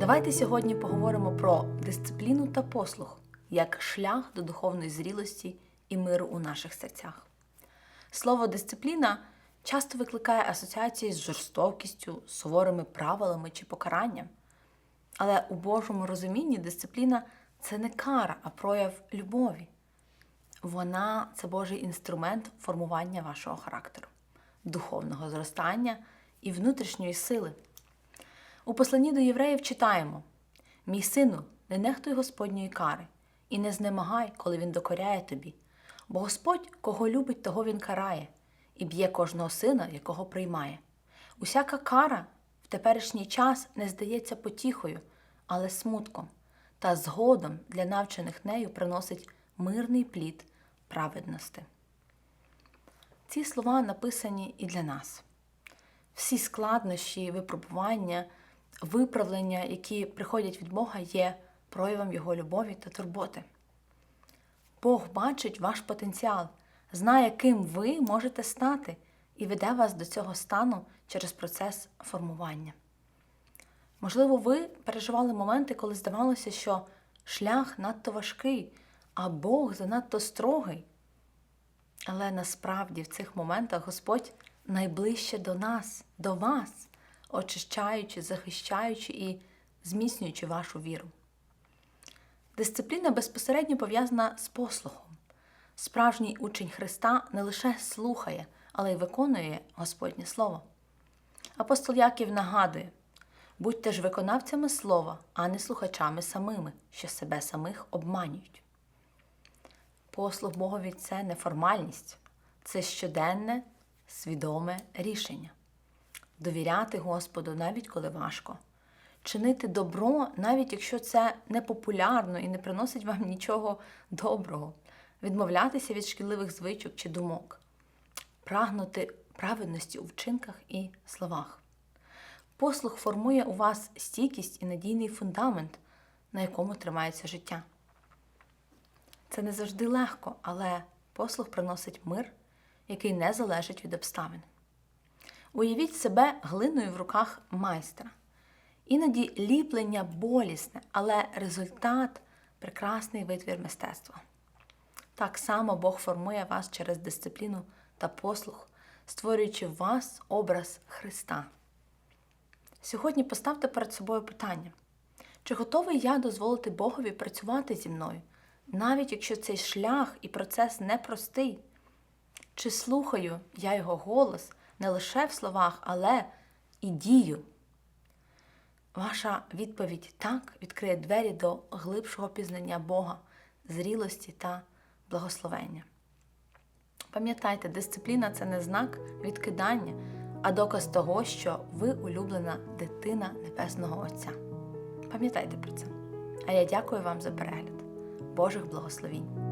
Давайте сьогодні поговоримо про дисципліну та послух як шлях до духовної зрілості і миру у наших серцях. Слово дисципліна часто викликає асоціації з жорстокістю, суворими правилами чи покаранням. Але у Божому розумінні дисципліна це не кара, а прояв любові. Вона це Божий інструмент формування вашого характеру, духовного зростання і внутрішньої сили. У посланні до євреїв читаємо: Мій сину, не нехтуй Господньої кари, і не знемагай, коли він докоряє тобі. Бо Господь, кого любить, того він карає, і б'є кожного сина, якого приймає. Усяка кара в теперішній час не здається потіхою, але смутком, та згодом для навчених нею приносить мирний плід праведності. Ці слова написані і для нас. Всі складнощі, випробування, виправлення, які приходять від Бога, є проявом Його любові та турботи. Бог бачить ваш потенціал, знає, ким ви можете стати, і веде вас до цього стану через процес формування. Можливо, ви переживали моменти, коли здавалося, що шлях надто важкий, а Бог занадто строгий. Але насправді в цих моментах Господь найближче до нас, до вас, очищаючи, захищаючи і зміцнюючи вашу віру. Дисципліна безпосередньо пов'язана з послухом. Справжній учень Христа не лише слухає, але й виконує Господнє Слово. Апостол Яків нагадує: будьте ж виконавцями слова, а не слухачами самими, що себе самих обманюють. Послуг Богові це не формальність, це щоденне, свідоме рішення. Довіряти Господу навіть коли важко, чинити добро, навіть якщо це непопулярно і не приносить вам нічого доброго, відмовлятися від шкідливих звичок чи думок, прагнути праведності у вчинках і словах. Послуг формує у вас стійкість і надійний фундамент, на якому тримається життя. Це не завжди легко, але послуг приносить мир, який не залежить від обставин. Уявіть себе глиною в руках майстра. Іноді ліплення болісне, але результат прекрасний витвір мистецтва. Так само Бог формує вас через дисципліну та послух, створюючи в вас образ Христа. Сьогодні поставте перед собою питання: чи готовий я дозволити Богові працювати зі мною, навіть якщо цей шлях і процес непростий? Чи слухаю я його голос не лише в словах, але і дію? Ваша відповідь так відкриє двері до глибшого пізнання Бога, зрілості та благословення. Пам'ятайте, дисципліна це не знак відкидання, а доказ того, що ви улюблена дитина Небесного Отця. Пам'ятайте про це. А я дякую вам за перегляд. Божих благословінь!